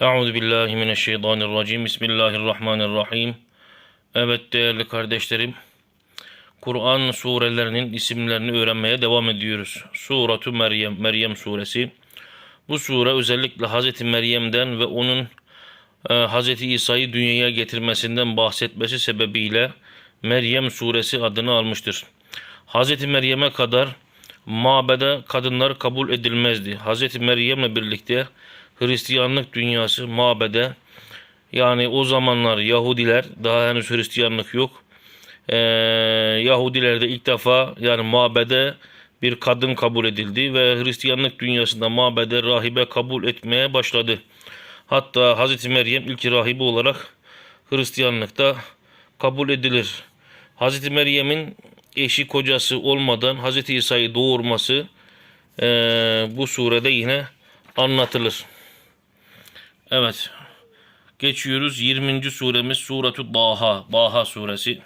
Euzu billahi mineşşeytanirracim. Bismillahirrahmanirrahim. Evet değerli kardeşlerim. Kur'an surelerinin isimlerini öğrenmeye devam ediyoruz. Suratu Meryem, Meryem suresi. Bu sure özellikle Hazreti Meryem'den ve onun e, Hazreti İsa'yı dünyaya getirmesinden bahsetmesi sebebiyle Meryem suresi adını almıştır. Hazreti Meryem'e kadar mabede kadınlar kabul edilmezdi. Hazreti Meryem'le birlikte Hristiyanlık dünyası mabede yani o zamanlar Yahudiler daha henüz Hristiyanlık yok. Ee, Yahudilerde ilk defa yani mabede bir kadın kabul edildi ve Hristiyanlık dünyasında mabede rahibe kabul etmeye başladı. Hatta Hazreti Meryem ilk rahibe olarak Hristiyanlıkta kabul edilir. Hazreti Meryem'in eşi kocası olmadan Hazreti İsa'yı doğurması eee, bu surede yine anlatılır. Evet. Geçiyoruz 20. suremiz Suratu Daha. Daha suresi.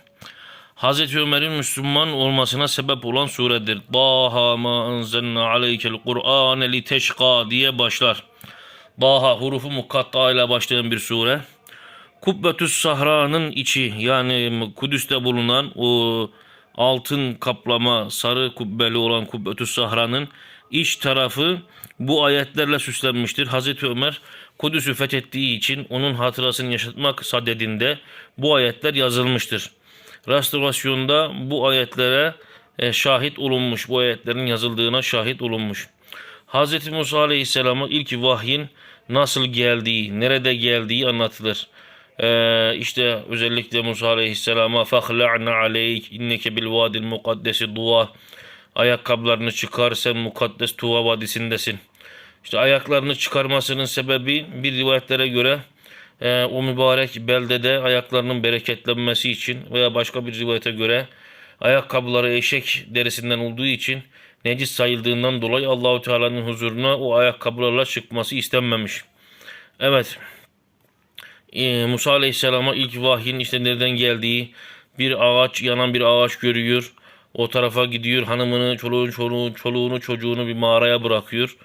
Hazreti Ömer'in Müslüman olmasına sebep olan suredir. Daha ma enzelna aleykel Kur'ane li teşka diye başlar. Daha hurufu mukatta ile başlayan bir sure. Kubbetüs Sahra'nın içi yani Kudüs'te bulunan o altın kaplama sarı kubbeli olan Kubbetüs Sahra'nın iç tarafı bu ayetlerle süslenmiştir. Hazreti Ömer Kudüs'ü fethettiği için onun hatırasını yaşatmak sadedinde bu ayetler yazılmıştır. Restorasyonda bu ayetlere e, şahit olunmuş, bu ayetlerin yazıldığına şahit olunmuş. Hz. Musa Aleyhisselam'a ilk vahyin nasıl geldiği, nerede geldiği anlatılır. Ee, işte özellikle Musa Aleyhisselam'a فَخْلَعْنَ عَلَيْكِ اِنَّكَ بِالْوَادِ الْمُقَدَّسِ dua Ayakkabılarını çıkar sen mukaddes Tuva vadisindesin. İşte ayaklarını çıkarmasının sebebi bir rivayetlere göre e, o mübarek beldede ayaklarının bereketlenmesi için veya başka bir rivayete göre ayakkabıları eşek derisinden olduğu için necis sayıldığından dolayı Allahu Teala'nın huzuruna o ayakkabılarla çıkması istenmemiş. Evet. Ee, Musa Aleyhisselam'a ilk vahyin işte nereden geldiği bir ağaç yanan bir ağaç görüyor. O tarafa gidiyor hanımını çoluğun çoluğun çoluğunu çocuğunu bir mağaraya bırakıyor.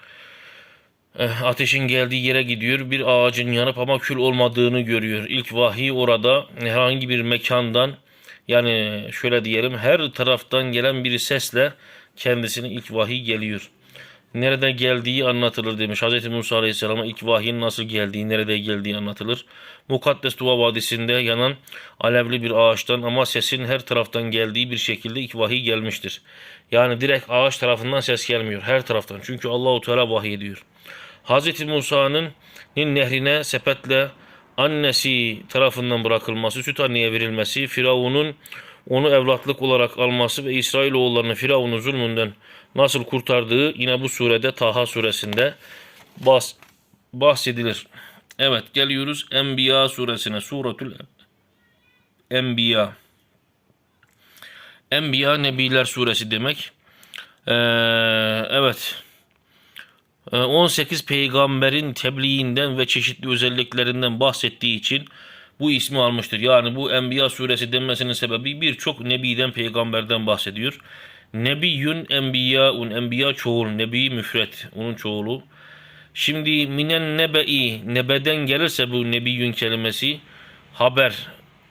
Eh, Ateşin geldiği yere gidiyor. Bir ağacın yanıp ama kül olmadığını görüyor. İlk vahiy orada herhangi bir mekandan yani şöyle diyelim her taraftan gelen bir sesle kendisine ilk vahiy geliyor. Nerede geldiği anlatılır demiş. Hz. Musa Aleyhisselam'a ilk vahyin nasıl geldiği, nerede geldiği anlatılır. Mukaddes Tuva Vadisi'nde yanan alevli bir ağaçtan ama sesin her taraftan geldiği bir şekilde ilk vahiy gelmiştir. Yani direkt ağaç tarafından ses gelmiyor. Her taraftan. Çünkü Allahu Teala vahiy ediyor. Hz. Musa'nın nehrine sepetle annesi tarafından bırakılması, süt anneye verilmesi, Firavun'un onu evlatlık olarak alması ve İsrailoğullarını Firavun'un zulmünden nasıl kurtardığı yine bu surede Taha suresinde bahs bahsedilir. Evet geliyoruz Enbiya suresine. Suretül Enbiya. Enbiya Nebiler suresi demek. Ee, evet. Ee, 18 peygamberin tebliğinden ve çeşitli özelliklerinden bahsettiği için bu ismi almıştır. Yani bu Enbiya suresi denmesinin sebebi birçok nebiden peygamberden bahsediyor. Nebiyyün enbiyaun enbiya çoğul nebi müfret onun çoğulu. Şimdi minen nebe'i nebeden gelirse bu nebiyyün kelimesi haber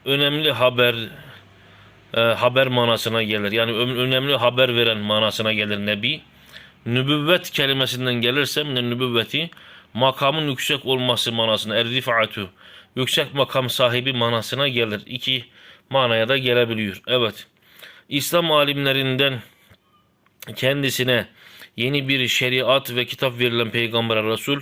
önemli haber e, haber manasına gelir. Yani önemli haber veren manasına gelir nebi. Nübüvvet kelimesinden gelirse minen nübüvveti makamın yüksek olması manasına errifaatu yüksek makam sahibi manasına gelir. İki manaya da gelebiliyor. Evet. İslam alimlerinden kendisine yeni bir şeriat ve kitap verilen peygambere Resul,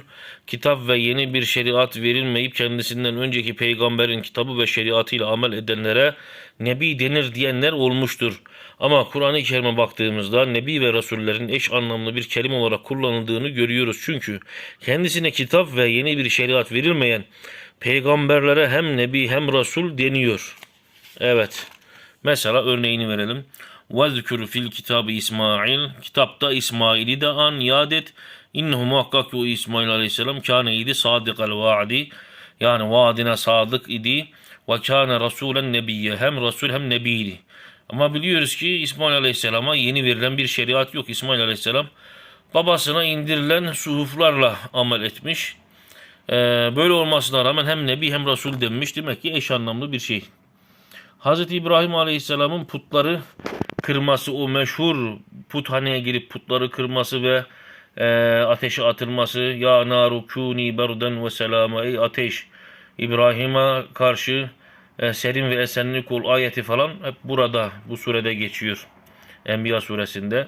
kitap ve yeni bir şeriat verilmeyip kendisinden önceki peygamberin kitabı ve şeriatıyla amel edenlere Nebi denir diyenler olmuştur. Ama Kur'an-ı Kerim'e baktığımızda Nebi ve Resullerin eş anlamlı bir kelime olarak kullanıldığını görüyoruz. Çünkü kendisine kitap ve yeni bir şeriat verilmeyen peygamberlere hem Nebi hem Resul deniyor. Evet. Mesela örneğini verelim. Vezkür fil kitabı İsmail. Kitapta İsmail'i de an yad et. İnnehu muhakkak İsmail aleyhisselam kâne idi sadıkal vaadi. Yani vaadine sadık idi. Ve kâne rasulen nebiyye. Hem rasul hem nebiydi. Ama biliyoruz ki İsmail aleyhisselama yeni verilen bir şeriat yok. İsmail aleyhisselam babasına indirilen suhuflarla amel etmiş. Ee, böyle olmasına rağmen hem nebi hem rasul denmiş. Demek ki eş anlamlı bir şey. Hz. İbrahim aleyhisselamın putları kırması, o meşhur puthaneye girip putları kırması ve e, ateşe atılması. Ya naru kuni berden ve selama. Ey ateş İbrahim'e karşı e, serin ve esenlik ol ayeti falan hep burada bu surede geçiyor. Enbiya suresinde.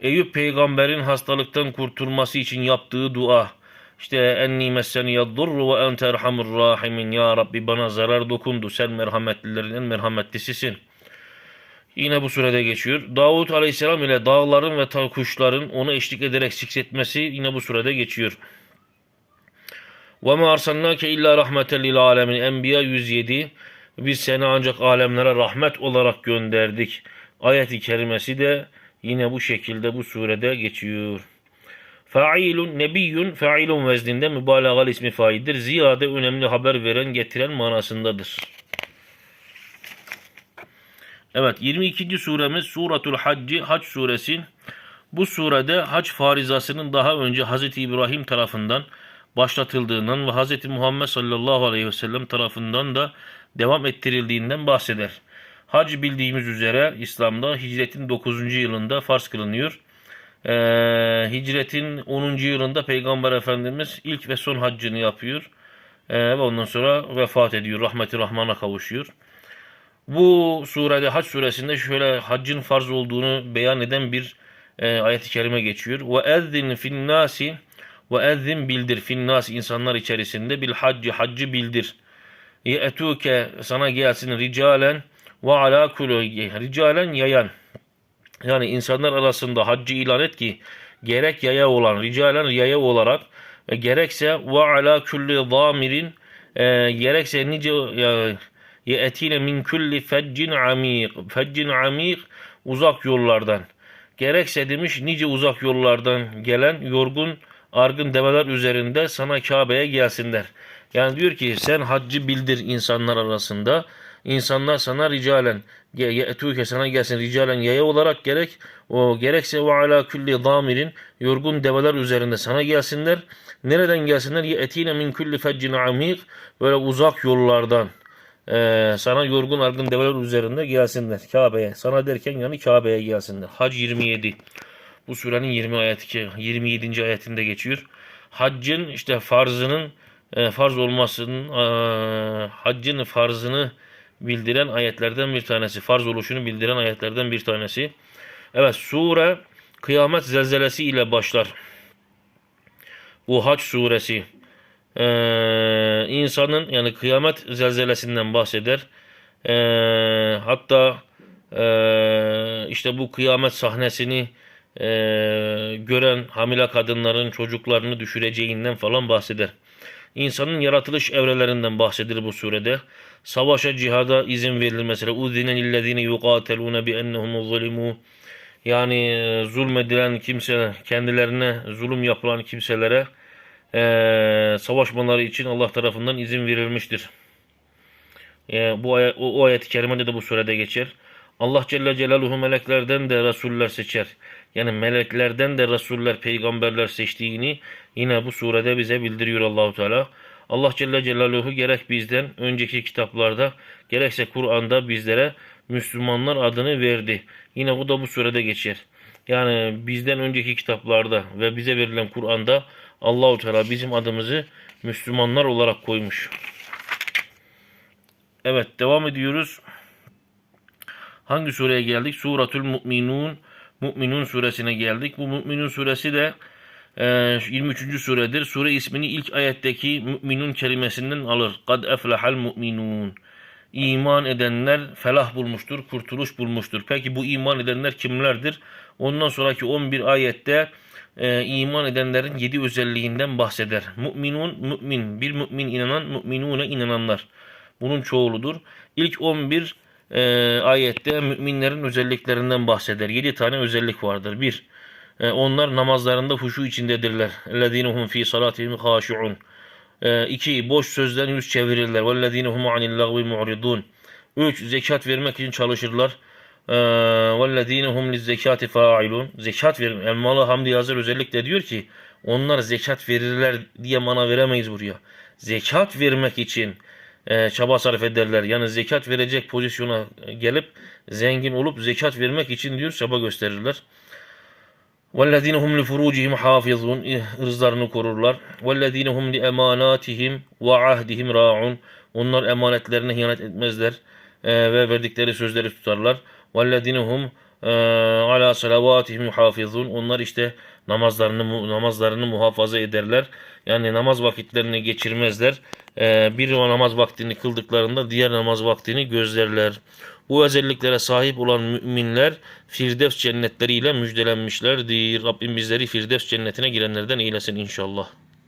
Eyüp peygamberin hastalıktan kurtulması için yaptığı dua. İşte enni messeni yaddurru ve ente erhamur rahimin. Ya Rabbi bana zarar dokundu. Sen merhametlilerin en merhametlisisin. Yine bu sürede geçiyor. Davut Aleyhisselam ile dağların ve kuşların onu eşlik ederek siksetmesi yine bu sürede geçiyor. Ve ma arsalnake illa rahmeten lil alemin. Enbiya 107. Biz seni ancak alemlere rahmet olarak gönderdik. Ayeti kerimesi de yine bu şekilde bu surede geçiyor. Failun, nebiyyun, failun vezninde mübalağalı ismi faildir. Ziyade önemli haber veren, getiren manasındadır. Evet 22. suremiz Suratul Hacci Hac suresi. Bu surede hac farizasının daha önce Hz. İbrahim tarafından başlatıldığından ve Hz. Muhammed sallallahu aleyhi ve sellem tarafından da devam ettirildiğinden bahseder. Hac bildiğimiz üzere İslam'da hicretin 9. yılında farz kılınıyor. Ee, hicretin 10. yılında Peygamber Efendimiz ilk ve son haccını yapıyor. Ee, ve ondan sonra vefat ediyor. Rahmeti Rahman'a kavuşuyor. Bu surede Hac suresinde şöyle haccın farz olduğunu beyan eden bir e, ayet-i kerime geçiyor. Ve ezzin fin nasi ve ezzin bildir fin nasi insanlar içerisinde bil hacci haccı bildir. Ye'tuke sana gelsin ricalen ve ala kulü ricalen yayan. Yani insanlar arasında haccı ilan et ki gerek yaya olan ricalen yaya olarak ve gerekse ve ala kulli zamirin e, gerekse nice e, ye'tine min kulli feccin amik feccin amik uzak yollardan gerekse demiş nice uzak yollardan gelen yorgun argın develer üzerinde sana Kabe'ye gelsinler. Yani diyor ki sen haccı bildir insanlar arasında. İnsanlar sana ricalen ye'tuke sana gelsin ricalen yaya olarak gerek o gerekse ve ala kulli damirin yorgun develer üzerinde sana gelsinler. Nereden gelsinler? Ye'tine min kulli feccin amik böyle uzak yollardan ee, sana yorgun argın develer üzerinde gelsinler Kabe'ye. Sana derken yani Kabe'ye gelsinler. Hac 27. Bu surenin 20 ayeti 27. ayetinde geçiyor. Haccın işte farzının e, farz olmasının e, haccın farzını bildiren ayetlerden bir tanesi. Farz oluşunu bildiren ayetlerden bir tanesi. Evet sure kıyamet zelzelesi ile başlar. Bu Hac suresi ee, insanın yani kıyamet zelzelesinden bahseder. Ee, hatta e, işte bu kıyamet sahnesini e, gören hamile kadınların çocuklarını düşüreceğinden falan bahseder. İnsanın yaratılış evrelerinden bahsedilir bu surede. Savaşa, cihada izin verilir mesela. İllezine yuqatelune bi ennehum zulimu. Yani e, zulmedilen kimse, kendilerine zulüm yapılan kimselere e, savaşmaları için Allah tarafından izin verilmiştir. E, bu ay- o, o ayet-i kerimede de bu surede geçer. Allah Celle Celaluhu meleklerden de Resuller seçer. Yani meleklerden de Resuller, peygamberler seçtiğini yine bu surede bize bildiriyor Allahu Teala. Allah Celle Celaluhu gerek bizden önceki kitaplarda gerekse Kur'an'da bizlere Müslümanlar adını verdi. Yine bu da bu surede geçer. Yani bizden önceki kitaplarda ve bize verilen Kur'an'da Allahu Teala bizim adımızı Müslümanlar olarak koymuş. Evet devam ediyoruz. Hangi sureye geldik? Suratul Mu'minun. Mu'minun suresine geldik. Bu Mu'minun suresi de e, 23. suredir. Sure ismini ilk ayetteki Mu'minun kelimesinden alır. Kad eflehal mu'minun. İman edenler felah bulmuştur, kurtuluş bulmuştur. Peki bu iman edenler kimlerdir? Ondan sonraki 11 ayette e, iman edenlerin 7 özelliğinden bahseder. Mu'minun, mümin, bir mümin inanan, müminune inananlar. Bunun çoğuludur. İlk 11 e, ayette müminlerin özelliklerinden bahseder. 7 tane özellik vardır. 1. E, onlar namazlarında huşu içindedirler. اَلَّذ۪ينَ هُمْ ف۪ي صَلَاتِهِمْ خَاشِعُونَ 2. Boş sözden yüz çevirirler. وَالَّذ۪ينَ هُمْ عَنِ اللَّغْوِ مُعْرِضُونَ 3. Zekat vermek için çalışırlar. وَالَّذ۪ينَ هُمْ لِلزَّكَاتِ فَاعِلُونَ Zekat verin. Elmalı Hamdi Yazır özellikle diyor ki onlar zekat verirler diye mana veremeyiz buraya. Zekat vermek için e, çaba sarf ederler. Yani zekat verecek pozisyona gelip zengin olup zekat vermek için diyor çaba gösterirler. وَالَّذ۪ينَ هُمْ لِفُرُوجِهِمْ حَافِظُونَ Rızlarını korurlar. وَالَّذ۪ينَ هُمْ لِاَمَانَاتِهِمْ وَعَهْدِهِمْ رَاعُونَ Onlar emanetlerine hiyanet etmezler e, ve verdikleri sözleri tutarlar. وَالَّذ۪ينَ هُمْ e, عَلَى صَلَوَاتِهِمْ يُحَافِظُونَ Onlar işte namazlarını mu- namazlarını muhafaza ederler. Yani namaz vakitlerini geçirmezler. E, bir namaz vaktini kıldıklarında diğer namaz vaktini gözlerler. Bu özelliklere sahip olan müminler Firdevs cennetleriyle müjdelenmişlerdir. Rabbim bizleri Firdevs cennetine girenlerden eylesin inşallah.